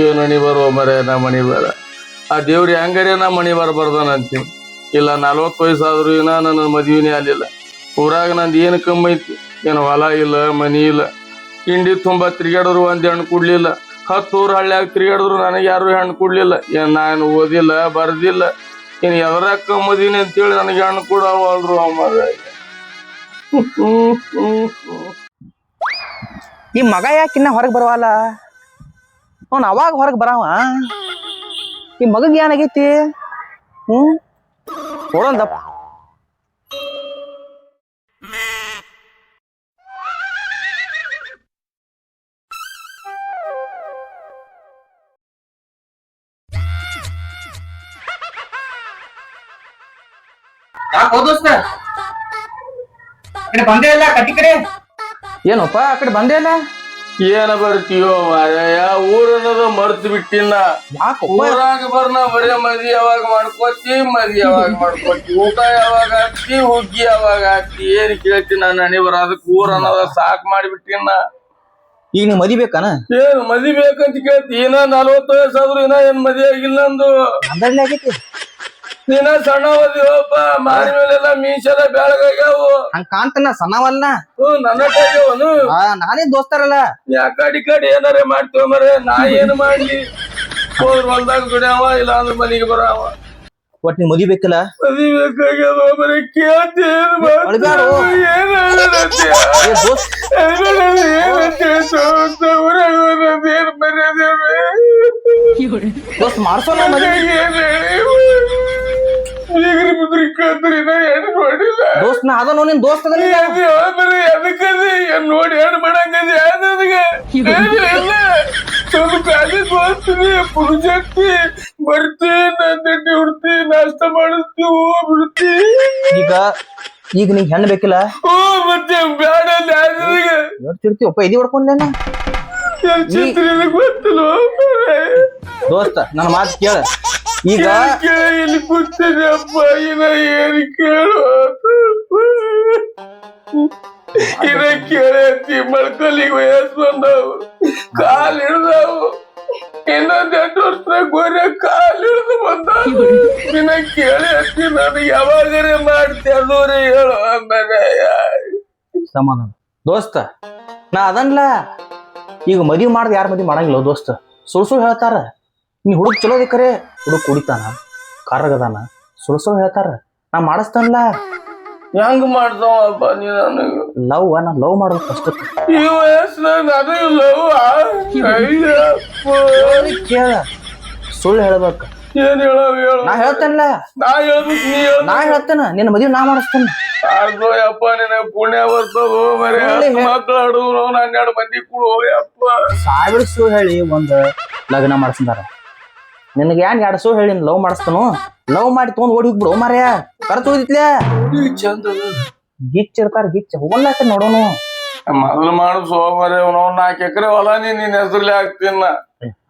ಏನು ಮಣಿ ಬರುವ ಮರೆ, ನಮ್ಮ ಮಣಿ ಬರ ಆ ದೇವ್ರಿ ಹೆಂಗಾರೆ ನಾ ಮಣಿ ಬರಬಾರ್ದಾನ ಅಂತೀನಿ ಇಲ್ಲ, ನಲ್ವತ್ತು ವಯಸ್ಸಾದ್ರು ಇನ್ನ ನನ್ನ ಮದುವೆನೇ ಆಗಲಿಲ್ಲ. ಊರಾಗ ನಂದು ಏನು ಕಮ್ಮಿ ಐತಿ? ಏನು ಹೊಲ ಇಲ್ಲ, ಮನಿ ಇಲ್ಲ. ಇಂಡಿ ತುಂಬ ತಿರ್ಗಾಡಿದ್ರು ಒಂದು ಹೆಣ್ಣು ಕೊಡ್ಲಿಲ್ಲ. ಹತ್ತು ಊರು ಹಳ್ಳಿಯಾಗ ತಿರುಗಾಡಿದ್ರು ನನಗೆ ಯಾರು ಹೆಣ್ಣು ಕೊಡ್ಲಿಲ್ಲ. ಏನ್ ನಾನು ಓದಿಲ್ಲ, ಬರ್ದಿಲ್ಲ. ಏನು ಎದರ ಕಮ್ಮದೀನಿ ಅಂತೇಳಿ ನನಗೆ ಹೆಣ್ಣು ಕೊಡವಲ್ರು ಅಮ್ಮ ಈ ಮಗ ಯಾಕಿನ್ನ ಹೊರಗೆ ಬರವಲ್ಲ? ಅವ್ನು ಅವಾಗ ಹೊರಗೆ ಬರವ. ಈ ಮಗಗೆ ಏನಾಗೈತಿ ಹ್ಮ್? ನೋಡೋಣಪ್ಪ. ಏನಪ್ಪ ಆ ಕಡೆ ಬಂದೇ ಇಲ್ಲ? ಏನ ಬರ್ತೀಯೋ ಮಾರಾಯ ಊರನ್ನದ ಮರ್ತು ಬಿಟ್ಟಿನ ಊರಾಗ ಬರ್ನ ಬರೇ ಮದಿ ಯಾವಾಗ ಮಾಡ್ಕೋತಿ ಮದಿ ಯಾವಾಗ ಮಾಡ್ಕೋತಿ ಊಟ ಯಾವಾಗ ಹಾಕ್ತಿ ಹುಗ್ಗಿ ಯಾವಾಗ ಹಾಕ್ತಿ ಏನ್ ಕೇಳ್ತಿ ನಾನು ಹಣಿ ಬರ ಅದಕ್ಕೆ ಊರ ಅನ್ನೋದ ಸಾಕ್ ಮಾಡಿಬಿಟ್ಟಿನ ಈಗ ನೀವು ಮದಿಬೇಕಾನ ಏನ್ ಮದಿ ಬೇಕಂತ ಕೇಳ್ತಿ ಇನ್ನ ನಲ್ವತ್ತು ವಯಸ್ಸಾದ್ರು ಇನ್ನ ಏನ್ ಮದಿ ಆಗಿಲ್ಲ ನಂದು. ನೀನ ಸಣ್ಣ ಓದಿವಪ್ಪ ಮಾರಿ ಮೇಲೆಲ್ಲ ಮೀಸೆಲ್ಲ ಬೆಳಗಾಗ್ಯಾವು ಹಂಗ ಕಾಣ್ತಾನ ಸಣ್ಣವಲ್ಲ. ಹ್ಮ್ ನನ್ನ ಆಗ್ಯಾವನು ಆ, ನಾನೇ ದೋಸ್ತಾರಲ್ಲ. ಯಾಕಡಿ ಕಡೆ ಏನಾರ ಮಾಡ್ತೀವ ಮರೆ ನಾ ಏನ್ ಮಾಡ್ಲಿ? ಹೋದ್ರ ಹೊಲ್ದಾಗ ದುಡ್ಯಾವ ಇಲ್ಲ ಅಂದ್ರೆ ಮನಿಗೆ ಬರಾವ. ಒಟ್ ನೀವು ಮುಗಿಬೇಕಲ್ಲ ಮದಿ ಬೇಕಲ್ಲ ಮಾಡ್ಸೋಣ ನಾ ದೋಸ್ತ್ ನಿನ್ ದೋಸ್ತ್ ನೋಡಿ ಸ್ವಲ್ಪ ಕಾಲೇಜ್ ಹೋಗ್ತೀನಿ ಪುರುಷತ್ತಿ ಬರ್ತಿ ನಂದಿ ಹುಡ್ತಿ ನಾಷ್ಟ ಮಾಡಿಸ್ತಿ ಹೋಗ್ಬಿಡ್ತಿ ಈಗ ಈಗ ನಿಂಗೆ ಹೆಣ್ಣು ಬೇಕಿಲ್ಲ? ಓ ಮತ್ತೆ ಬೇಡ ಯಾವ್ದಿಗೆ ನೋಡ್ತಿರ್ತೀವಪ್ಪ ಇದಿ ಹೊಡ್ಕೊಂಡೇನ ಗೊತ್ತಿಲ್ಲ ದೋಸ್ತ ನನ್ನ ಮಾತು ಕೇಳ. ಈಗ ಕೇಳಿ ಕೂತೀನಿ ಅಪ್ಪ ಇನ್ನ ಏನ್ ಕೇಳು? ಇನ್ನ ಕೇಳಿ ಮಳ್ಕಲಿಗೆ ವಯಸ್ಸು ಬಂದವು ಕಾಲ್ ಹಿಡ್ದವು ಇನ್ನೊಂದ್ ಎಂಟು ವರ್ಷ ಗೋರೆ ಕಾಲ್ ಬಂದವು. ಇನ್ನ ಕೇಳತಿ ನನಗೆ ಯಾವಾಗರೆ ಮಾಡ್ತೀಯ ಅದೂರಿ ಹೇಳು ಆಮೇಲೆ ಸಮಾಧಾನ. ದೋಸ್ತ, ನಾ ಅದನ್ಲ, ಈಗ ಮದಿ ಮಾಡ್ದ ಯಾರ ಮದಿ ಮಾಡಂಗಿಲ್ಲ ದೋಸ್ತ. ಸುಳ್ ಸುಳ್ ಹೇಳ್ತಾರ. ನೀ ಹುಡುಗ ಚಲೋದಿ ಕರೆ ಹುಡುಗ ಕುಡಿತಾನ ಕಾರ್ರಗದಾನ ಸುಳ್ ಸುಳ್ ಹೇಳ್ತಾರ. ನಾ ಮಾಡಿಸ್ತಾನಲ್ಲ ಹೆಂಗ್ ಮಾಡ್ದವಪ್ಪ ನೀ ನನಗೆ. ಲವ್ ನಾ ಲವ್ ಮಾಡೋದು ಫಸ್ಟ್ ಈ ವಯಸ್ಸಿನಾಗ ನನಗೆ ಲವ್ ಕೇಳ? ಸುಳ್ಳು ಹೇಳ್ಬೇಕು. ಏನ್ ಹೇಳವ್ ಹೇಳು. ನಾ ಹೇಳ್ತೇನಲ್ಲ ನಾ ಹೇಳ್ಬೇಕು ನೀ ಹೇಳ ನಾ ಹೇಳ್ತೇನ ನಿನ್ನ ಮದುವೆ ನಾ ಮಾಡಿಸ್ತೇನೆ. ಆಗೋ ಯಪ್ಪ ನಿನ್ನ ಪುಣ್ಯ ಬರ್ತದ? ಮರಿ ಒಳ್ಳೆ ಹೆ- ಮಕ್ಳು ಆಡುದ್ರು ಹನ್ನೆರಡು ಮಂದಿ ಕೂಡ ಯಪ್ಪ. ಸಾವಿರ ಸು ಹೇಳಿ ಒಂದ್ ಲಗ್ನ ಮಾಡಿಸ್ತಾರ ನಿನಗೆ ಏನ್ ಎರಡು ಸುಳ್ಳು ಹೇಳಿ ಲವ್ ಮಾಡಿಸ್ತಾನು? ಲವ್ ಮಾಡಿ ತಗೊಂಡ್ ಓಡಿ ಹೋಗ್ಬಿಡು ಮಾರ್ಯ. ಖರ್ಚು ಉಳಿದಿತ್ಲೆ ಚಂದ ಗಿಚ್ ಇರ್ತಾರ ಗಿಚ್ ಹೋಗಲ್ಲ ನೋಡೋನು. ಮೊದಲು ಮಾಡು ಸೋಮರೆ ಅವ್ನು ನಾಲ್ಕು ಎಕರೆ ಹೊಲ ನೀನ್ ನಿನ್ನ ಹೆಸರ್ಲಿ ಹಾಕ್ತೀನ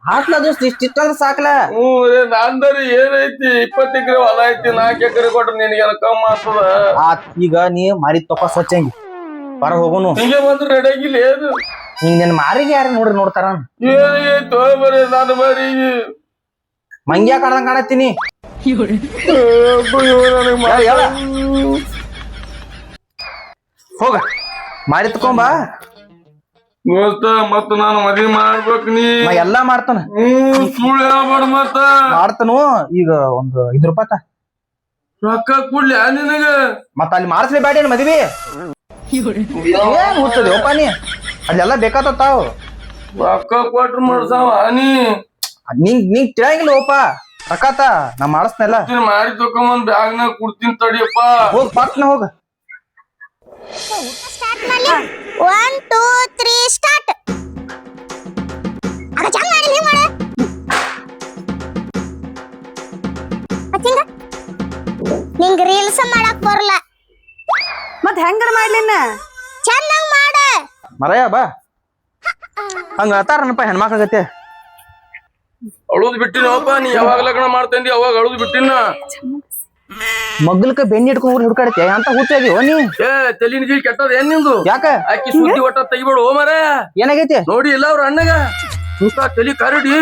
ಹಾಕ್ಲ ದೋಸ್ತ್ ಇಷ್ಟ ಇಷ್ಟಾದ್ರೆ ಸಾಕ್ಲ? ಹ್ಞೂ ರೇ ನಂದರಿ ಏನೈತಿ? ಇಪ್ಪತ್ತು ಎಕರೆ ಹೊಲ ಐತಿ ನಾಲ್ಕು ಎಕರೆ ಕೊಟ್ರೆ ನಿನ್ಗೆ ಕಮ್ಮಿ ಆಗ್ತದ. ಆತ್ ಈಗ ನೀ ಮಾರಿ ತಪ್ಪ ಸ್ವಚ್ಛಂಗಿ ಬರ ಹೋಗೋನು. ಹಿಂಗೆ ಬಂದ್ರೆ ರೆಡಿ ನೀ ಏನು? ಈಗ ನಿನ್ ಮಾರಿಗೆ ಯಾರು ನೋಡ್ರಿ ನೋಡ್ತಾರ? ಏನಾಗೈತೋ ಬರೀ ನಾನು ಬರೀ ಮಂಗ್ಯಾ ಕಾಡ್ದಂಗ್ ಕಾಣತ್ತೀನಿ. ಹೋಗ. ಮಾರಿ ತಕೊಂಬಾ. ದೋಸ್ತ ಮತ್ತ ನಾನು ಮದ್ವಿ ಮಾಡ್ಬೇಕ್ ನೀ. ನಾ ಎಲ್ಲಾ ಮಾಡ್ತಾನ. ಹ್ಮ್ ಸುಳ್ಳು ಹೇಳ್ಬೇಡ ಮತ್ತ. ಮಾಡ್ತಾನು. ಈಗ ಒಂದು ಐದು ರೂಪಾಯಿ ತಾ. ರೊಕ್ಕ ಕೊಡ್ಲಿ ನಿನಗ. ಮತ್ತ ಅಲ್ಲಿ ಮಾಡಿಸ್ಲಿ ಬ್ಯಾಡ ಮದ್ವಿ. ಏನ್ ಒಪ್ಪ ನೀ. ಅಲ್ಲೆಲ್ಲ ಬೇಕಾತ ತಾವು. ರೊಕ್ಕ ಕೊಟ್ರು ಮಾಡ್ಸಾವ ನೀ. ನಿಂಗ್ ನಿಂಗ್ ತಿಳಂಗಿಲ್ಲ ಓಪ. ರಕಾತ ನಾ ಮಾಡಿಸ್ನೆಲ್ಲ. ನೀನ್ ಮಾಡಿ ತಕೊಂಬಂದ್ ಬ್ಯಾಗ್ನಾಗ ಕೊಡ್ತೀನಿ ತಡಿಯಪ್ಪ. ಹೋಗ್ ಪಟ್ನ ಹೋಗ. ಸ್ಟಾರ್ಟ್ ಮಾಡ್ಲಿ ಒನ್ ಟೂ ತ್ರೀ ಸ್ಟಾರ್ಟ್ ಅಗ ಚಂದ ಮಾಡಿ. ಹಿಂಗ್. ಮಾಡ ಮತ್ತಿಂಗ ನಿಂಗ್ ರೀಲ್ಸ್ ಮಾಡಕ್ ಬರಲ್ಲ. ಮತ್ ಹೆಂಗಾರ ಮಾಡ್ಲಿನ್ನ ಚೆನ್ನಾಗ್ ಮಾಡ. ಮರಯ ಬಾ. ಹಂಗ ಅತಾರನಪ್ಪ ಹೆಣ್ಮಕ್ಳಗತ್ತೆ ಅಳುದ್ ಬಿಟ್ಟಿನಪ್ಪ ನೀ ಯಾವಾಗ ಲಗ್ನ ಮಾಡ್ತಂದಿ ಅವಾಗ ಅಳುದ್ ಬಿಟ್ಟಿನ. ಮಗ್ಲಕ ಬೆನ್ನಿ ಹಿಡ್ಕೊಂಡು ಊರ್ ಹುಡ್ಕಾಡತ್ತೆ ಅಂತ ಹುಚ್ಚದಿ ನೀ? ಏ ತಲಿನ ಗಿ ಕೆಟ್ಟದ ಏನ್ ನಿಂದು? ಯಾಕ? ಆಕಿ ಸುದ್ದಿ ಒಟ್ಟ ತೆಗಿಬೇಡು ಓ ಮರ ಏನಾಗೈತಿ? ನೋಡಿ ಇಲ್ಲ ಅವ್ರ ಅಣ್ಣಗ. ಸುಸ್ತ ತಲಿ ಕರಡಿ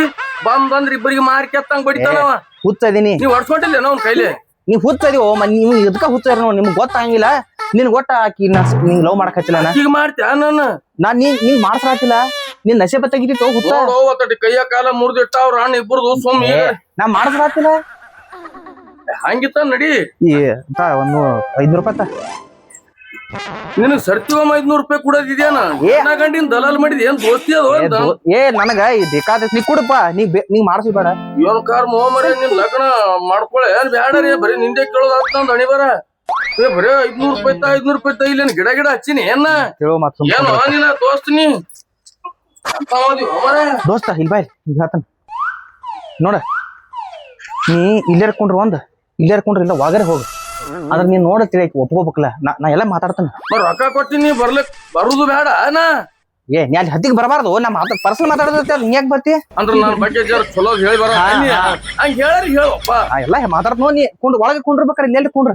ಬಂದ್ ಅಂದ್ರ ಇಬ್ಬರಿಗೆ ಮಾರಿ ಕೆತ್ತಂಗ್ ಬಡಿತಾನವ ನೀ ಇದೀನಿ ನೀವ್ ಹೊಡ್ಸ್ಕೊಂಡಿಲ್ಲ ಅವ್ನ ಕೈಲಿ? ನೀ ಹುಚ್ಚದಿ ಓ ಮ ನೀವು ಇದಕ್ಕ ಹುಚ್ಚಾರ ನೋ ನಿಮ್ಗೆ ಗೊತ್ತಾಗಿಲ್ಲ. ನಿನ್ ಒಟ್ಟ ಆಕಿ ನಾ ನಿಂಗ್ ಲವ್ ಮಾಡಕ್ ಹಚ್ಚಿಲ್ಲ ನಾ ಈಗ ಮಾಡ್ತೀಯ ನಾನು ನಾನ್ ನೀ ನೀ ಮಾಡ್ಸರಾತಿಲ್ಲ ನಿನ್ ನಶೆ ನೋಡು ಅವತ್ತಟಿ ಕೈಯ ಕಾಲ ಮುರಿದಿಟ್ಟ ಅವ್ರ ಅಣ್ಣ ಇಬ್ಬರದು ಸುಮ್ ನಾ ಮಾಡ್ಸರಾತಿಲ್ಲ ಹಂಗಿತ್ತ ನಡಿ. ಈ ತಾ ಒಂದು ಐದ್ನೂರು ರೂಪಾಯಿ ತಾ. ನಿನಗ್ ಸರ್ತಿವಮ್ಮ ಐದ್ನೂರ್ ರೂಪಾಯಿ ಕೊಡೋದಿದ್ಯಾನ. ಏನ ಗಂಡಿನ ದಲಾಲ್ ಮಾಡಿದ್ ಏನ್ ದೋಸ್ತಿ ಅದು ಏ, ದೋ- ಏ ನನಗ ಈ ಬೇಕಾದ ನೀ ಕೊಡಪ್ಪ ನೀ ಬೇ- ನೀ ಮಾಡ್ಸಿ ಬೇಡ. ಇವನ್ ಕಾರ್ ಮೋಮರಿ ನಿನ್ ಲಗ್ನ ಮಾಡ್ಕೊಳೆ. ಏನ್ ಬೇಡ ರೀ ಬರೀ ನಿಂದೆ ಕೇಳೋದ್ ಹಣಿ ಬರ ಏ ಬರೇ ಐದ್ನೂರ್ ರೂಪಾಯಿ ತಾ ಐದ್ನೂರ್ ರೂಪಾಯಿ ತಾ ಇಲ್ಲೇನ್ ಗಿಡ ಗಿಡ ಹಚ್ಚಿನಿ ಏನ? ಕೇಳೋ ಮಾತು ಏನು ನಿನ್ನ ದೋಸ್ತ್ ನೀ? ಅಂತ ಓದಿ ಹೋಮರೆ. ದೋಸ್ತ ಇಲ್ ಬಾಯ್ ಈಗ ಹೇಳ್ತಾನ ನೋಡ ನೀ ಇಲ್ಲೇ ಕೊಂಡ್ರು ಒಂದ್ ಇಲ್ಲೇ ಕೊಂಡ್ರು ಇಲ್ಲ ವಾಗರೆ ಹೋಗು. ಅದ್ರ ನೀನ್ ನೋಡ ತಿಳಿಯಕ್ ಒಪ್ಕೋಬೇಕಲ್ಲ ನಾ ನಾ ಎಲ್ಲ ಮಾತಾಡ್ತಾನೆ. ರೊಕ್ಕ ಕೊಟ್ಟಿನಿ ಬರ್ಲಿಕ್ ಬರುದು ಬೇಡ ನಾ ಏ ನೀ ಅಲ್ಲಿ ಹತ್ತಿಗೆ ಬರಬಾರ್ದು ನಮ್ಮ ಹತ್ರ ಪರ್ಸನ್ ಮಾತಾಡೋದೈತೆ ನೀ ಯಾಕೆ ಬರ್ತಿ? ಅಂದ್ರ ನನ್ನ ಬಗ್ಗೆ ಜರ ಚಲೋ ಹೇಳಿ ಬರ. ಹಾ, ಹಾ. ಹಂಗ ಹೇಳರಿ ಹೇಳಪ್ಪ. ಆ, ಎಲ್ಲ ಮಾತಾಡ್ತ ನೀ ಕುಂಡ್ ಒಳಗೆ ಕುಂಡ್ರಬೇಕಾರೆ ಇಲ್ಲೆಲ್ಲಿ ಕುಂಡ್ರಿ?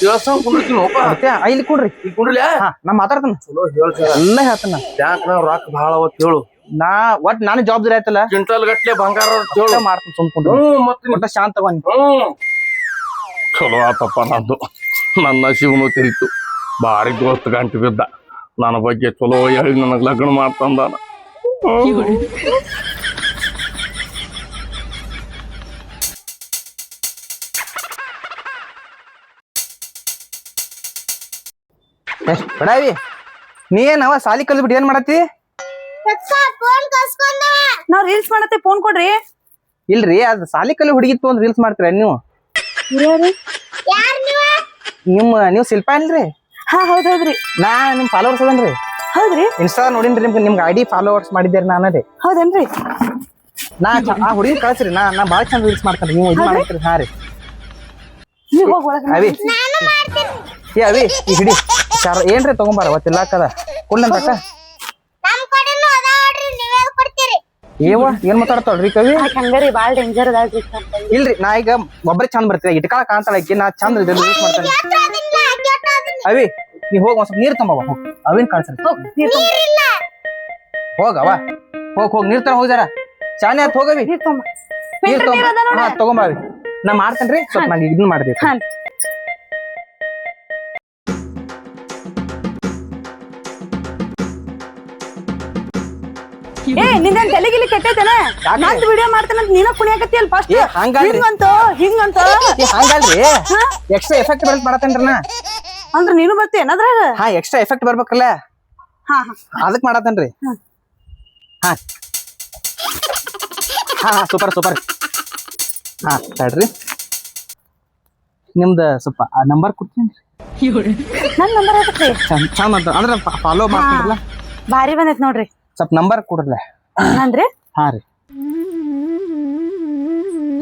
ಕೇಳ್ಸಂಗ್ ಕುಂಡಿರ್ತೀನಿ ಒಪ್ಪ ಮತ್ತೆ ಆ, ಇಲ್ಲಿ ಕುಂಡ್ರಿ. ಈ ಕುಂಡ್ಲೆ ಹಾ ನಾ ಮಾತಾಡ್ತಾನ. ಚಲೋ ಹೇಳ್ತಾರ ಎಲ್ಲ ಹೇಳ್ತಾನ ಬ್ಯಾಂಕ್ ನಾವ್ ರೊಕ್ಕ ಭಾಳ ಅವತ್ ಹೇಳು. ನಾ ಒಟ್ ನಾನು ಜವಾಬ್ದಾರಿ ಆಯ್ತಲ್ಲ? ಕ್ವಿಂಟಲ್ ಗಟ್ಲೆ ಬಂಗಾರ ಮಾಡ್ತೀನಿ ಹೇಳು ಮಾಡ್ತಾನೆ ಸುಮ್ಕೊಂಡು ಹ್ಮ್ ಮತ್ತ ಒಟ್ಟ ಶಾಂತ ಹ್ಮ್. ಚಲೋ ಆತಪ್ಪ ನಂದು. ನನ್ನ ಶಿವನು ತಿರಿತು ಭಾರಿ ದೋಸ್ತ ಗಂಟು ಬಿದ್ದ. ನನ್ನ ಬಗ್ಗೆ ಚಲೋ ಹೇಳಿ ನನಗೆ ಲಗ್ನ ಮಾಡ್ತಂದಾನ. ಬಡಾವಿ ನೀ ಏನವ ಸಾಲಿ ಕಲ್ಬಿಟ್ಟು ಏನ್ ಮಾಡತ್ತಿ? ಫೋನ್ ಕಸ್ಕೊಂಡ ನಾವ್ ರೀಲ್ಸ್ ಮಾಡತ್ತೆ ಫೋನ್ ಕೊಡ್ರಿ. ಇಲ್ರಿ ಅದ್ ಸಾಲಿ ಕಲಿ ಹುಡುಗಿತ್ತು ಒಂದ್ ರೀಲ್ಸ್ ಮಾಡ್ತೀರ ನೀವು? ನಿಮ್ಮ ನೀವು ಶಿಲ್ಪ ಏನ್ರಿ? ಹಾ ಹೌದ್ ಹೌದ್ರಿ. ನಾ ನಿಮ್ ಫಾಲೋವರ್ಸ್ ಅದನ್ರಿ. ಹೌದ್ರಿ? ಇನ್ಸ್ಟಾ ನೋಡಿನ್ರಿ ನಿಮ್ಗೆ ನಿಮ್ಗೆ ಐಡಿ ಫಾಲೋವರ್ಸ್ ಮಾಡಿದ್ದೀರಿ ನಾನು ರೀ ಹೌದೇನ್ರಿ? ನಾ ಚ- ಆ ಹುಡುಗಿ ಕಳ್ಸ್ರಿ ನಾ ನಾ ಭಾಳ ಚಂದ ರೀಲ್ಸ್ ಮಾಡ್ತಾನೆ ನೀವು ಇದು ಮಾಡ್ತೀರಿ ಹಾ ರೀ. ನೀವ್ ಹೋಗ್ ಒಳಗ ಅವಿ. ಏ ಅವಿ ಈ ಹಿಡಿ. ಚಾರ ಏನ್ರಿ ತಗೊಂಬಾರ ನಮ್ ಕಡೆನೂ ಅದ ನೋಡ್ರಿ ನೀವೇ ಕೊಡ್ತೀರಿ? ಏವ ಏನ್ ಮಾತಾಡ್ತಾಳ್ರಿ ಕವಿ? ಹಂಗಾರಿ ಬಾಳ್ ಡೇಂಜರ್ ಅದಾಳ್ರಿ ಇಲ್ರಿ ನಾ ಈಗ ಒಬ್ಬರೇ ಚಂದ ಬರ್ತೀವಿ ಇಟ್ಕಾಳ ಕಾಣ್ತಾಳ ಆಕಿ ನಾ ಚಂದ ರೀಲ್ಸ್ ಮಾಡ್ತಾನೆ. ಅವಿ ನೀ ಹೋಗಿ ಒಂದ್ ಸ್ವಲ್ಪ ನೀರ್ ತಂಬವ ಹೋಗ್. ಅವಿನ್ ಕಳ್ಸ್ರಿ. ತೊಂಬ. ಹೋಗವ ಹೋಗ್ ಹೋಗಿ ನೀರ್ ತರ ಹೋಗ್ ಜರ. ಚಾನೆ ಆತ್ ಹೋಗವಿ ನೀರ್ ತೊಂಬ ನೀರ್ ತಗೊಂಬ. ಹಾ ತಗೊಂಬಾವಿ ನಾ ಮಾಡ್ತೇನ್ರಿ ಸ್ವಲ್ಪ ನಂಗೆ ಇದನ್ನ ಮಾಡ್ಬೇಕು. ಏ ನಿಂದೇನ್ ತಲೆಗಿಲಿ ಕೆಟ್ಟೈತೇನ? ನಂದ್ ವಿಡಿಯೋ ಮಾಡ್ತೇನಂತ ನೀನ ಕುಣಿಯಾಕತ್ತಿ ಅಲ್ ಫಸ್ಟ್ ಏ, ಹಂಗಲ್ರಿ. ಹಿಂಗಂತ ಹಿಂಗಂತ? ಏ ಹಂಗಲ್ರಿ. ಎಕ್ಸ್ಟ್ರಾ ಎಫೆಕ್ಟ್ ಬರಕ್ ಮಾಡತ್ತೇನ್ರಿ ನಾ. ಅಂದ್ರ ನೀನು ಬರ್ತಿ ಅದ್ರಾಗ ಹಾ ಎಕ್ಸ್ಟ್ರಾ ಎಫೆಕ್ಟ್ ಬರ್ಬೇಕಲ್ಲ? ಹಾ ಹಾ. ಅದಕ್ಕೆ ಮಾಡತ್ತೇನ್ರಿ. ಹಾ. ಹಾ. ಹಾ ಸೂಪರ್ ಸೂಪರ್ ಹಾ ತಡ್ರಿ. ನಿಮ್ದು ಸ್ವಲ್ಪ ನಂಬರ್ ಕೊಡ್ತೀನಿ ನನ್ ನಂಬರ್ ಅದಕ್ಕೆ ಚಂದ ಚಂದ ಅಂತ ಅಂದ್ರೆ ಫಾಲೋ ಮಾಡ್ತೀರಲ್ಲ ಭಾರಿ ಬಂದೈತ್ ನೋಡ್ರಿ. ಸ್ವಲ್ಪ ನಂಬರ್ ಕೊಡ್ರಲ್ಲ? ನಂದ್ರಿ? ಹಾ ರೀ.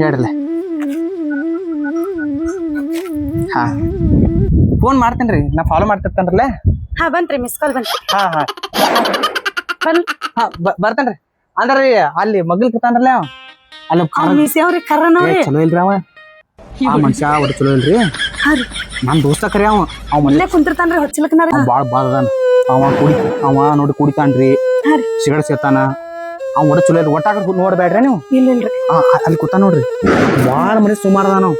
ಹೇಳ್ರಲ್ಲ? ಹಾ. ಫೋನ್ ಮಾಡ್ತೇನ್ರಿ ನಾ ಫಾಲೋ ಮಾಡ್ತಿರ್ತಾನ್ರಲ್ಲ? ಹಾ ಬಂತ್ರಿ ಮಿಸ್ ಕಾಲ್ ಬಂತ್ರಿ ಹಾ ಹಾ. ಬಂದ್ ಹಾ ಬರ್ತೇನ್ರಿ ಅಂದ್ರಿ ಅಲ್ಲಿ ಮಗಲ್ ಕೂತಾನ್ರಲ್ಲ ಅವ. ಅಲ್ಲಿ ಅವ್ರ ಮೀಸಿ ಅವ್ರಿ ಕರ್ರ ರೀ ಚಲೋ ಇಲ್ರಿ ಅವ? ಆ ಮನುಷ್ಯ ಚಲೋ ಇಲ್ರಿ? ಹಾ ರೀ. ನನ್ ದೋಸ್ತ ಕರಿ ಅವ. ಅವ ಮನೆ ಇಲ್ಲೇ ಕುಂತಿರ್ತಾನ್ರಿ ಹೊಚ್ಚಲಕ್ನಾರಿ. ಬಾಳ ಬಾಳ ಅದಾನ. ಅವ ಕುಡಿ ಅವ ನೋಡಿ ಕುಡಿತಾನ್ರಿ. ಹಾ ರೀ. ಸೇತಾನ ಅವ ಚಲೋ ಇಲ್ರಿ. ಒಟ್ಟಾಗ ನೋಡ್ಬೇಡ್ರಿ ನೀವು? ಇಲ್ಲ ಇಲ್ರಿ ಆ, ಅಲ್ಲಿ ಕೂತ ನೋಡ್ರಿ. ಬಾಳ ಮನೆ ಸುಮಾರ ಅದಾನ ಅವ.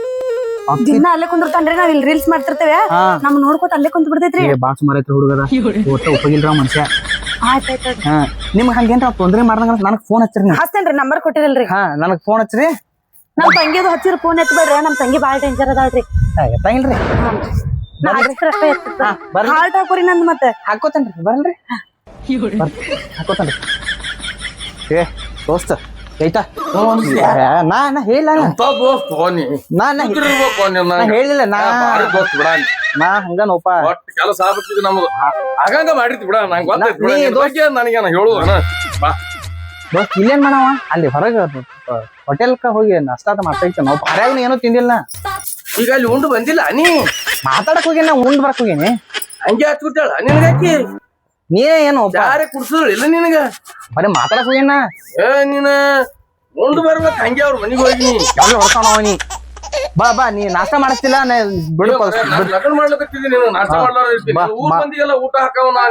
ದಿನ ಅಲ್ಲೇ ಕುಂದಿರ್ತಾನ್ರಿ ನಾವ್ ಇಲ್ಲಿ ರೀಲ್ಸ್ ಮಾಡ್ತಿರ್ತೇವೆ. ನಮ್ ನೋಡ್ಕೊತ ಅಲ್ಲೇ ಕುಂತ ಬಿಡ್ತೈತ್ರಿ. ಬಾಳ ಸುಮಾರ ಐತ್ರಿ ಹುಡುಗದ ಒಟ್ಟ ಉಪಯೋಗಿಲ್ರಿ ಮನುಷ್ಯ. ಆಯ್ತಾಯ್ತು ಹಾ. ನಿಮ್ಗೆ ಹಂಗೇನ್ರ ತೊಂದ್ರೆ ಮಾಡ್ದಂಗ ನನಗ್ ಫೋನ್ ಹಚ್ಚಿರಿ ನೀವು. ಹಸ್ತೇನ್ರಿ ನಂಬರ್ ಕೊಟ್ಟಿರಲ್ರಿ. ಹಾ ನನಗ್ ಫೋನ್ ಹಚ್ಚಿರಿ. ನಮ್ ತಂಗಿದು ಹಚ್ಚಿರ ಫೋನ್ ಎತ್ಬೇಡ್ರಿ. ನಮ್ ತಂಗಿ ಬಾಳ ಡೇಂಜರ್ ಅದಾಳ್ರಿ. ಎತ್ತಂಗಿಲ್ರಿ. ನಾ ಅಷ್ಟೇ. ಹಾ, ಬರ್ರಿ. ಹಾಲ್ಟ್ ಹಾಕೋರಿ ನಂದ್ ಮತ್ತೆ. ಹಾಕೋತೇನ್ರಿ ಬರಲ್ರಿ ಹಾಕೋತೇನ್ರಿ ಏ ದೋಸ್ತ. ಐತಾ ನಾ ನಾ ಹೇಳಿಲ್ಲ. ನಾ. ಅಂತ ದೋಸ್ತ್ ಹೋನಿ ನಾ ನಾ ಇರ್ಬೇಕು ನಾ ಹೇಳಿಲ್ಲ ನಾ ದೋಸ್ತ್ ಬಿಡ ನಾ. ಹಂಗ ನೋಪ. ಒಟ್ಟು ಕೆಲಸ ಆಗ್ಬಿಟ್ಟಿದ್ ನಮ್ದು. ಆಗಂಗ ಮಾಡಿರ್ತಿ ಬಿಡ ನಂಗೆ ಗೊತ್ತೈತಿ ಬಿಡ. ನೀ ನಿನ್ ಬಗ್ಗೆ ನನಗೇನ ಹೇಳುದನ ಬಾ. ದೋಸ್ತ್ ಇಲ್ಲೇನ್ ಮಾಡವ? ಅಲ್ಲಿ ಹೊರಗೆ ಹೋಟೆಲ್ಕ ಹೋಗಿ ನಾಷ್ಟಾದ ಮಾತಾಡ್ತೇನೆ ನಾವು ಪಾರ್ಯಾಗ ಏನೋ ತಿಂದಿಲ್ಲ. ನಾ. ಈಗ ಅಲ್ಲಿ ಉಂಡು ಬಂದಿಲ್ಲ ನೀ. ಮಾತಾಡಕ್ ಹೋಗಿ ನಾ ಉಂಡ್ ಬರಕ್ ಹೋಗೇನಿ. ಹಂಗೆ ಹಚ್ಬಿಟ್ಟಾಳ ನಿನಗಾಕಿ? ನೀನೇ ಏನು ಯಾರೇ ಕುಡ್ಸಿದ್ರು ಇಲ್ಲ ನಿನಗ? ಮನೆ ಮಾತಾಡಕ್ ಏನ ಏ ನೀನ ಉಂಡು ಬರ್ಬೇಕು ಹಂಗೆ ಅವ್ರ ಮನೆಗೆ ಹೋಗಿ. ಎಲ್ಲ ಹೊಡ್ಕೊಂಡವ ನೀ ಬಾ ಬಾ ನೀ ನಾಷ್ಟ ಮಾಡಿಸ್ತಿಲ್ಲ ಬಿಡು ಲಗ್ನ ನಾಷ್ಟ ಮಾಡ್ಲಾರ ಊರ್ ಮಂದಿಗೆಲ್ಲ ಊಟ ನಾ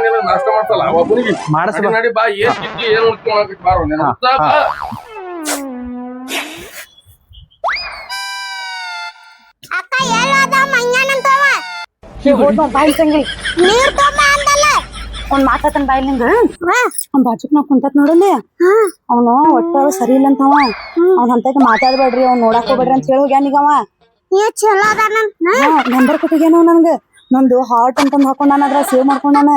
ನಿನಗೆ ಬಾ ಏನ್ ಅವ್ನ್ ಮಾತಾತನ್ ಬಾಯಿಲಿಂದ ಅವ್ನ್ ಬಾಜುಕ್ ನಾವ್ ಕುಂತತ್ ನೋಡಲ್ಲಿ. ಅವನು ಒಟ್ಟ ಸರಿ ಇಲ್ಲ ಅಂತವ. ಅವ ಅವ್ನ ಅಂತಕ್ಕೆ ಮಾತಾಡ್ಬೇಡ್ರಿ ಅವ್ನ್ ನೋಡಾಕ್ ಹೋಗ್ಬೇಡ್ರಿ ಅಂತ ಹೇಳಿ ಹೋಗ್ಯಾನ ಈಗ ಅವ ನಂಬರ್ ಕೊಟ್ಟಿಗೇನ ನನ್ಗ? ನಂದು ಹಾರ್ಟ್ ಅಂತಂದ್ ಹಾಕೊಂಡಾನ ಅದ್ರ ಸೇವ್ ಮಾಡ್ಕೊಂಡಾನ.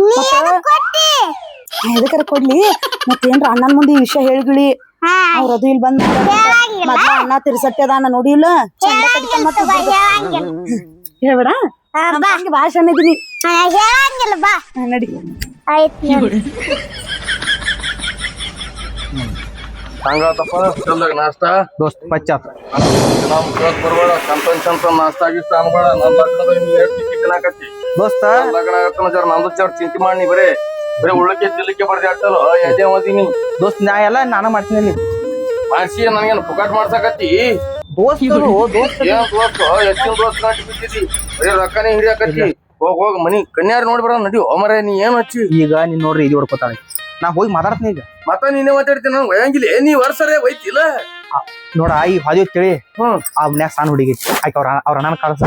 ನೀ ಎದಕ್ ಕೊಟ್ಟಿ? ಎದಕ್ಕಾರ ಕೊಡ್ಲಿ? ಮತ್ತೇನ್ರ ಅಣ್ಣನ್ ಮುಂದೆ ಈ ವಿಷಯ ಹೇಳ್ಗಿಳಿ. ಹಾ. ಅವ್ರ ಅದು ಇಲ್ಲಿ ಬಂದ್ ಮತ್ತ ಅಣ್ಣ ತಿರ್ಸಟ್ಟೆ ಅದಾನ ನೋಡಿ ಇಲ್ಲ. ಚಂದ ಕಡಿಕೊಂಡ್ ಮತ್ತೆ ಬಾ, ಹೇಳಂಗಿಲ್ಲ ಹೇಳ್ಬೇಡ. ಹಾ, ನಮ್ ಬಾ. ತಂಗಿ ಭಾಳ ಸಣ್ಣ ಇದೀನಿ. ಹೇಳಂಗಿಲ್ಲ ಬಾ. ನಡಿ. ಆಯ್ತು ನೋಡಿ. ಹಂಗಾತಪ್ಪ ಚಂದಾಗ ನಾಷ್ಟ? ದೋಸ್ತ್ ಪಚ್ಚಾತ ನಮ್ ಕೇಳಕ್ ಬರ್ಬೇಡ ಚಂತನ್ ಚಂತನ್ ನಾಷ್ಟ ಆಗಿಷ್ಟ ಅನ್ಬೇಡ ನನ್ ಲಗ್ನದ ನೀ ಹೇಳ್ತಿ ಕಿಕ್ಕನಾಕತ್ತಿ ದೋಸ್ತ. ಲಗ್ನ ಆಗತ್ತನ ಜರ ನಂದು ಜರ ಚಿಂತೆ ಮಾಡಿ ಬರೇ. ಬರೇ ಉಳ್ಳಕ್ಕೆ ತಿಲ್ಲಕ್ಕೆ ಬರ್ದಿ ಅಟ್ಟಲ್ಲ ಎದೆ ಓದಿನಿ. ದೋಸ್ತ್ ನಾ ಎಲ್ಲ ನಾನ ಮಾಡ್ತೀನಿ ಮಾಡ್ಸಿ ನನಗೇನು ಪುಕಾಟ್ ಮಾಡ್ಸಕತ್ತಿ? ದೋಸ್ತರು ದೋಸ್ತ ಏನ್ ದೋಸ್ತ ಹೆಚ್ಚಿನ ದೋಸ್ತ ನಾಟಿ ಬರೀ ರೊಕ್ಕನೇ ಹಿಡಿಯಾಕತ್ತಿ ಹೋಗ್ ಹೋಗ್ ಮನಿ. ಕನ್ಯಾರ ನೋಡಿ ಬರೋ ನಡಿ. ಮಾರೇ ನೀ ಏನ್ ಹಚ್ಚಿ? ಈಗ ನೀನ್ ನೋಡ್ರಿ ಇದು ಹೊಡ್ಕೋತಾಳೆ. ನಾ ಹೋಗಿ ಮಾತಾಡ್ತೀನಿ ಈಗ. ಮತ್ತ ನೀನೇ ಮಾತಾಡ್ತೀನಿ ನಂಗೆ ಒಯ್ಯಂಗಿಲ್ಲ. ನೀ ವರ್ಷರೇ ಒಯ್ತಿಲ್ಲ? ನೋಡ ಈ ಹಾದಿ ತಿಳಿ ಹ್ಮ್. ಆ ಮನ್ಯಾಗ ಸಾನ್ ಹುಡುಗಿ ಆಯ್ತು ಅವ್ರ ಅವ್ರ ಅಣ್ಣನ ಕಳ್ಸ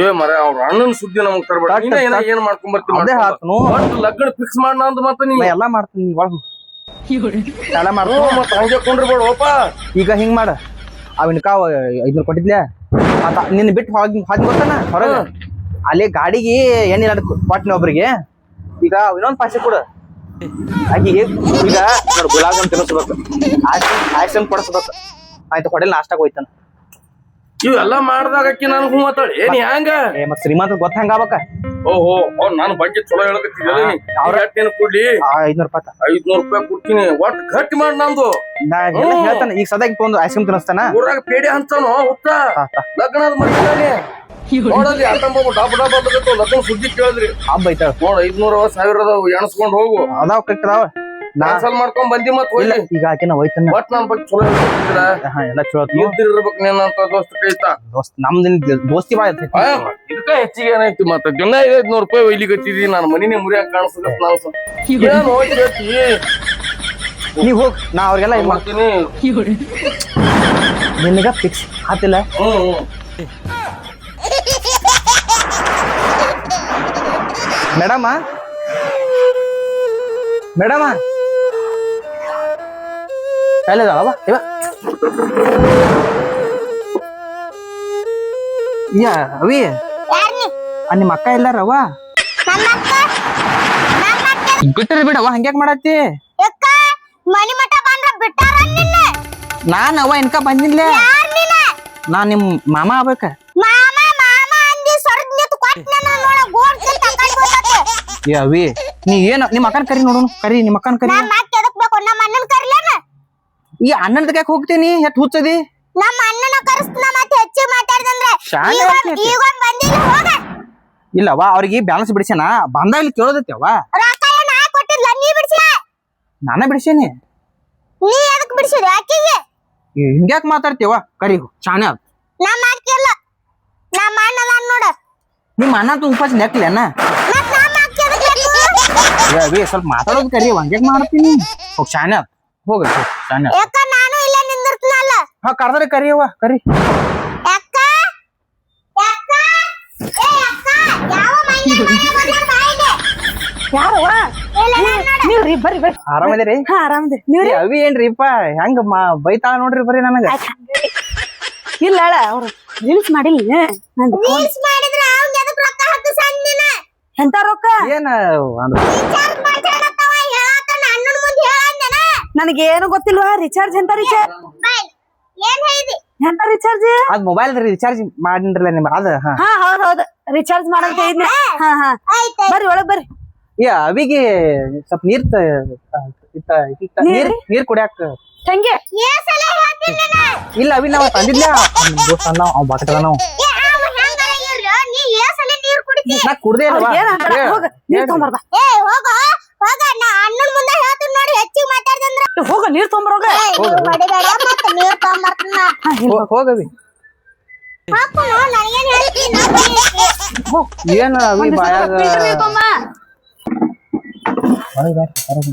ಏ ಮರ ಅವ್ರ ಅಣ್ಣನ ಸುದ್ದಿ ನಮಗ್ ತರಬೇಡ. ನೀನೇ ಏನ ಮಾಡ್ಕೊಂಡ್ ಅದೇ ಬರ್ತೀನಿ ಹಾಕ್ನು ಲಗ್ನ ಫಿಕ್ಸ್ ಮಾಡ ಅಂದ್ ಮತ್ತ ನೀ. ಎಲ್ಲಾ ಮಾಡ್ತೀನಿ ಒಳಗು ಎಲ್ಲ ಮಾಡ್ತೀನಿ. ಮತ್ತ ಹಂಗೆ ಕೊಂಡ್ರಬೇಡ ಓಪ. ಈಗ ಹಿಂಗ್ ಮಾಡ. ಅವಿನ ಕಾವ ಐದ್ನೂರು ಕೊಟ್ಟಿದ್ಲೆ. ಮತ್ತ ನಿನ್ನ ಬಿಟ್ಟು ಹೋಗಿ ಹೋಗಿ ಗೊತ್ತಾನ? ಹೊರಗೆ. ಅಲ್ಲಿ ಗಾಡಿಗೆ ಎಣ್ಣೆ ನಡ್ ಕೊಟ್ಟಿನ ಒಬ್ರಿಗೆ. ಈಗ ಇನ್ನೊಂದು ಪಾಸೆ ಕೊಡು. ಈಗ ನೋಡಿ ಗುಲಾಬ್ ಜಾಮ್ ತಿನ್ನಿಸ್ಬೇಕು ಕ್ರೀಮ್ ಕೊಡಿಸ್ಬೇಕು ಆಯ್ತು ಹೊಡೆಲ್ ನಾಷ್ಟಾಗ ಹೋಯ್ತಾನ. ಇವೆಲ್ಲ ಮಾಡ್ದಾಗ ಅಕ್ಕಿ ನನ್ ಹೂ ಮಾತಾಡಿ. ಏನ್ ಹ್ಯಾಂಗ? ಏ ಮತ್ ಶ್ರೀಮಂತ ಗೊತ್ತ ಹಂಗಾಬಕ ಓಹೋ ಓ ನಾನು ಬಗ್ಗೆ ಚಲೋ ಹೇಳಕತ್ತಿದ್ದಲ್ಲ ನೀ? ಅವ್ರ ಏನ್ ಕೊಡ್ಲಿ? ಐದ್ನೂರು ರೂಪಾಯಿ ಐದ್ನೂರ್ ರೂಪಾಯಿ ಕೊಡ್ತೀನಿ. ಒಟ್ ಗಟ್ಟಿ ಮಾಡಿ ನಂದು. ನಾ ಎಲ್ಲ ಹೇಳ್ತಾನೆ ಈಗ ಸದ್ಯ ಒಂದು ಐಸ್ ಕ್ರೀಮ್ ತಿನ್ನಿಸ್ತಾನ? ಊರಾಗ ಪೇಡಿ ಹಂಚಾನು ಹುಟ್ಟ. ಲಗ್ನದ ಮಕ್ಕಳೇ ನೋಡಲ್ಲಿ ಅಟಂಬ ಡಾಬ್ ಡಾಬ್ ಅಂತ ಲಗ್ನ ಸುದ್ದಿ ಕೇಳಿದ್ರಿ. ಹಬ್ಬ ಐತ ನೋಡ್ ಐದ್ನೂರ ಸಾವಿರದ ಎಣಸ್ಕೊಂಡ್ ಹೋಗು. ಅದಾವ ಕಟ್ಟದಾವ ಕ್ಯಾನ್ಸಲ್ ಮಾಡ್ಕೊಂಡ್ ಬಂದಿ ಮತ್ ಇಲ್ಲ ಹೋಗಿ. ಈಗ ಆಕಿನ ಹೋಯ್ತಾನ. ಒಟ್ ನನ್ ಬಗ್ಗೆ ಚಲೋ ಹೇಳ್ತಿದ್ರ ಹಾ ಎಲ್ಲ ಚಲೋ ಆತು. ಇದ್ದಿರ್ಬೇಕು ನೀನಂತ ದೋಸ್ತ ಕೈತಾ. ದೋಸ್ತ್ ನಮ್ದಿನ್ ದೋಸ್ತಿ ಬಾಳ ಐತಿ ಇದಕ್ಕ ಹೆಚ್ಚಿಗೆ ಏನೈತಿ ಮತ್ತ ದಿನ ಐದ್ನೂರ್ ರೂಪಾಯಿ ಒಯ್ಲಿಕ್ಕೆ ಹಚ್ಚಿದಿ ನಾನು ಮನಿನೇ ಮುರಿಯಾಕ ಕಾಣಿಸ್ತದ ನಾನು ಏನ್ ಹೋಗ್ತಿ ನೀವ್ ಹೋಗ್ ನಾ ಅವ್ರಿಗೆಲ್ಲ ಇದ್ ಮಾಡ್ತೀನಿ ನಿನಗ ಫಿಕ್ಸ್ ಆತಿಲ್ಲ? ಮೇಡಮ? ಮೇಡಮ? ಎಲ್ಲಿದಾವ ಇವ ಯಾ ಅವಿ ನಿಮ್ಮ ಅಕ್ಕ ಎಲ್ಲಾರವ ಬಿಟ್ಟರಿ ಬಿಡವ ಹಂಗ್ಯಾಕ್ ಮಾಡತ್ತಿ ನಾನ್ ಅವ ಇನ್ಕ ಬಂದಿಲ್ಲ ನಾ ನಿಮ್ ಮಾಮ ಆಗ್ಬೇಕ ಏ ಅವಿ ನೀ ಏನು ನಿಮ್ಮ ಅಕ್ಕನ ಕರಿ ನೋಡೋಣ ಕರಿ ನಿಮ್ಮ ಅಕ್ಕನ ಕರಿ ನಮ್ಮ ಅಕ್ಕ ಎದಕ್ ಬೇಕು ನಮ್ಮ ಅಣ್ಣನ ಕರ್ಲೇನ ಈ ಅಣ್ಣನ ತಗ್ಯಾಕ ಹೋಗ್ತೀನಿ ಎಟ್ ಹುಚ್ಚದಿ? ನಮ್ಮ ಅಣ್ಣನ ಕರೆಸ್ತಾನ ಮತ್ತೆ ಹೆಚ್ಚು ಮಾತಾಡ್ದಂದ್ರೆ ಶಾಲೆ ಈಗ. ಬಂದಿಲ್ಲ ಹೋಗ. ಇಲ್ಲವ ಅವ್ರಿಗೆ ಬ್ಯಾಲೆನ್ಸ್ ಬಿಡಿಸ್ಯಾನ? ಬಂದ ಇಲ್ಲಿ ಕೇಳೋದೈತಿ ಅವ ರೊಕ್ಕ ನಾ ಕೊಟ್ಟಿದ್ಲ? ನೀ ಬಿಡ್ಸಿಲ್ಲ ನಾನ ಬಿಡಿಸೇನಿ ನೀ ಎದಕ್ ಬಿಡ್ಸಿರಿ ಅಕ್ಕಿಗೆ? ಹಿಂಗ್ಯಾಕ್ ಮಾತಾಡ್ತೀವ ಕರಿ ಶಾನೆ ಅದ್ ನಮ್ಮ ಅಕ್ಕ ಇಲ್ಲ. ನಮ್ಮ ಅಣ್ಣ ಅದಾನ್ ನೋಡ. ನಿಮ್ಮ ಅಣ್ಣ ತು ಉಪಾಸ ನೆಕ್ಲೇನ ಸ್ವಲ್ಪ ಮಾತಾಡೋದು ಕರಿ ಹಂಗ್ಯಾಕ್ ಮಾಡ್ತೀನಿ ಹೋಗ್ ಶಾನೆ ಅದ್ ಹೋಗ. ಯಾಕ ನಾನು ಇಲ್ಲ ನಿಂದಿರ್ತೀನಲ್ಲ? ಹಾ ಕರ್ದ್ರೆ ಕರಿಯವ್ವ ಕರಿ. ಯಾಕ? ಯಾಕ? ಏ ಯಾವ ನೀವ್ರಿ ಬರ್ರಿ ಬರ್ರಿ. ಆರಾಮದಿರಿ ಹಾ ಆರಾಮದಿ ನೀವ್ರಿ? ಅವಿ ಏನ್ರಿಪ್ಪ ಹೆಂಗ ಮಾ ಬೈತಾಳ ನೋಡ್ರಿ ಬರೀ ನನಗ? ಇಲ್ಲ ಅಳ ಅವ್ರು ರೀಲ್ಸ್ ಮಾಡಿಲ್ಲ. ನಂದು ರೀಲ್ಸ್ ಮಾಡಿದ್ರ ರೊಕ್ಕ ಹಾಕು ಎಂತ ರೊಕ್ಕ? ಏನ ನನಗೇನು ಗೊತ್ತಿಲ್ವಾ? ರಿಚಾರ್ಜ್ ಎಂತ ರಿಚಾರ್ಜ್ ಬಾಯ್ ಏನ್ ಹೇಳಿದಿ? ಎಂತ ರಿಚಾರ್ಜ್ ಅದ್ ಮೊಬೈಲ್ ರಿಚಾರ್ಜ್ ಮಾಡಿನ್ರಲ್ಲ ನಿಮ್ ಅದ ಹಾ. ಹಾ ಹೌದ್ ಹೌದ್. ರಿಚಾರ್ಜ್ ಮಾಡಂತ ಇದ್ನ. ಹಾ. ಹಾ ಆಯ್ತು ಬರ್ರಿ ಒಳಗ್ ಬರ್ರಿ. ಏ ಅವಿಗೆ ಸ್ವಲ್ಪ ನೀರ್ ನೀರು ಇತ್ತ ನೀರ್ ನೀರ್ ಕುಡಿಯಾಕ. ತಂಗಿ. ಇಲ್ಲ ಅವಿ ನಾವ್ ತಂದಿದ್ಲ. ದೋಸ್ತ ಅನ್ನ ಅವ್ ಬಾಕಟ ನಾವು. ಏ ಅವ ಹೆಂಗಾರ ಇರ್ಲಿ ನೀ ಕುಡ್ದೇ ಇಲ್ವಾ? ಹೋಗ ನೀರ್ ತೊಗೊಂಬರ್ಬಾ ಏ ಹೋಗ ಹೋಗ ನಾ ಅಣ್ಣನ ಮುಂದೆ ಹೇಳ್ತೀನಿ ನೋಡಿ ಹೆಚ್ಚಿಗೆ ಮಾತಾಡ್ದಂದ್ರ. ಹೋಗ ನೀರ್ ತೊಗೊಂಬರೋಗ? ಏ ನೀವು ಬಡಿಬೇಡ ಮತ್ತೆ ನೀರ್ ತಗೊಂಬರ್ತೀನಿ ನಾ. ಹೋ- ಹೋಗವಿ. ಹಾಕು ನೋ, ನನಗೇನ್ ಹೇಳ್ತಿ ನಾ ಬರೀ- ಏನ ಅವಿ ಬಾಯಾಗ? ಫಿಲ್ಟರ್ ನೀರ್ ತೊಗೊಂಬ ಹೊರಗ್ ಬಾರ್ರಿ,